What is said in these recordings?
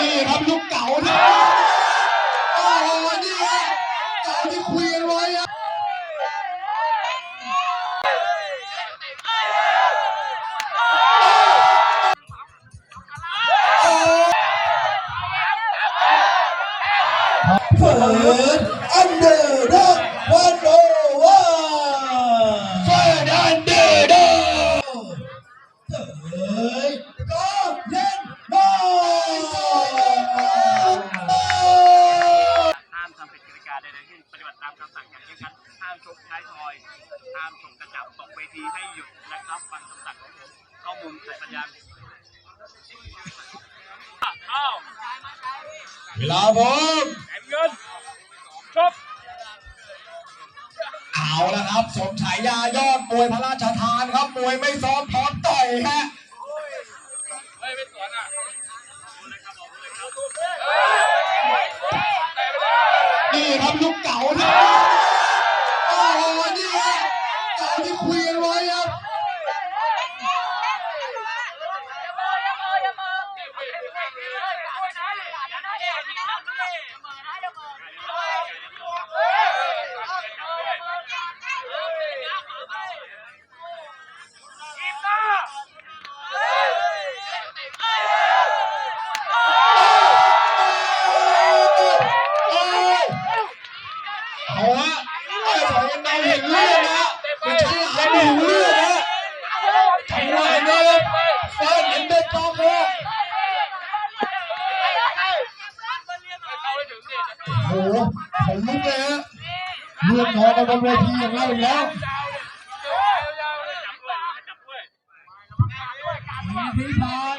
นี่ครับลูกเก๋าที่โอ้โหนี่ฮะเก๋าที่คุยกันไว้อะเฟิร์นอันเด กท้ายทอยห้ามชกกระจับตกเวทีให้หยุดนะครับฟังคำสั่งของผมเข้ามุมใส่ปัญญาณเข้าเวลาพร้อมแข่งเงินจบเอาละครับสมฉายายอดมวยพระราชทานครับมวยไม่ซ้อมพร้อมต่อยฮะเฮ้ยไม่สวนอะนี่ครับลูกเก๋าที่โเราเห็นเลือดนะเป็นฉลามดูเลือดนะจังหวะนี้ครับเฟิร์นเห็นเด็กจอมเลยโอ้โหผมลุกเลยฮะเลือดนองกันบนเวทีอย่างเราอีกแล้วจับด้วยพิพา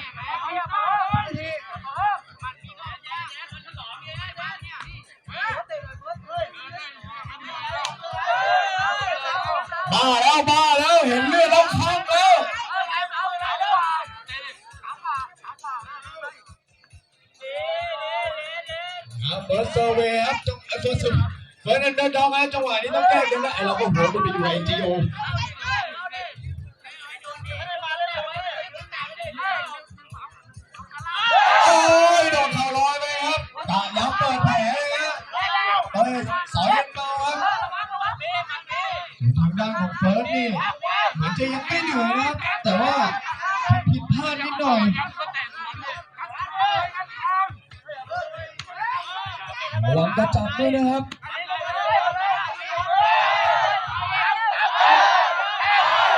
บ้าแล้วบ้าแล้วเห็นเลือดแล้วคักแล้วครับเฟิร์สเซอร์เวย์ครับจังเฟิร์สเฟิร์สอันเดอร์ด็อกนะจังหวะนี้ต้องแก้กันแล้วไอเราก็หัวมันไปอยู่ไอจีโอ ทางด้านของเฟิร์สนี่เหมือนจะยังไม่เหนื่อยนะครับแต่ว่าผิดพลาดนิดหน่อยระวังกระจับด้วยนะครับ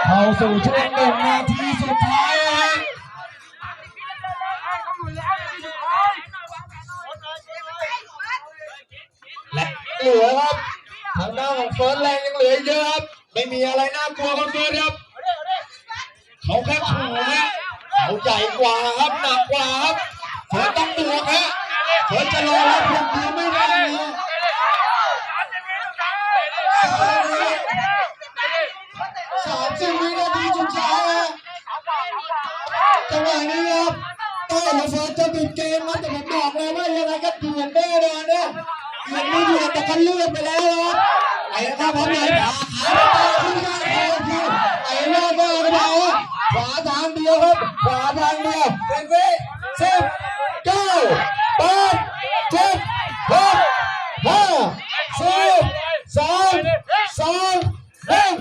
เข้าสู่ช่วงหนึ่งนาทีสุดท้ายและเหลือครับ ทางด้านของเฟิร์สแรงยังเหลือเยอะครับ ไม่มีอะไรน่ากลัวครับเฟิร์สครับ เขาแค่ขู่ฮะเขาใหญ่กว่าครับหนักกว่าครับเฟิร์สต้องบวกฮะเฟิร์สจะรอรับผมดูไม่ได้นะสามสิบวินาทีสุดท้าจังหวะนี้ครับต้อยและเฟิร์สจะปิดเกมนะแต่ผมบอกเลยว่ายังไงก็เดือดแน่นอนนะ มันไม่อยู่กับตะคันเลือดไปแล้วครับไอ้ข้าพันไหนขาขาไปตายที่หน้าขาไอ้หน้าบ้าก็เอาขวาทางเดียวครับขวาทางเดียวเป็นเวสิบเก้าแปดเจ็ดหกห้าสี่สามสองหนึ่ง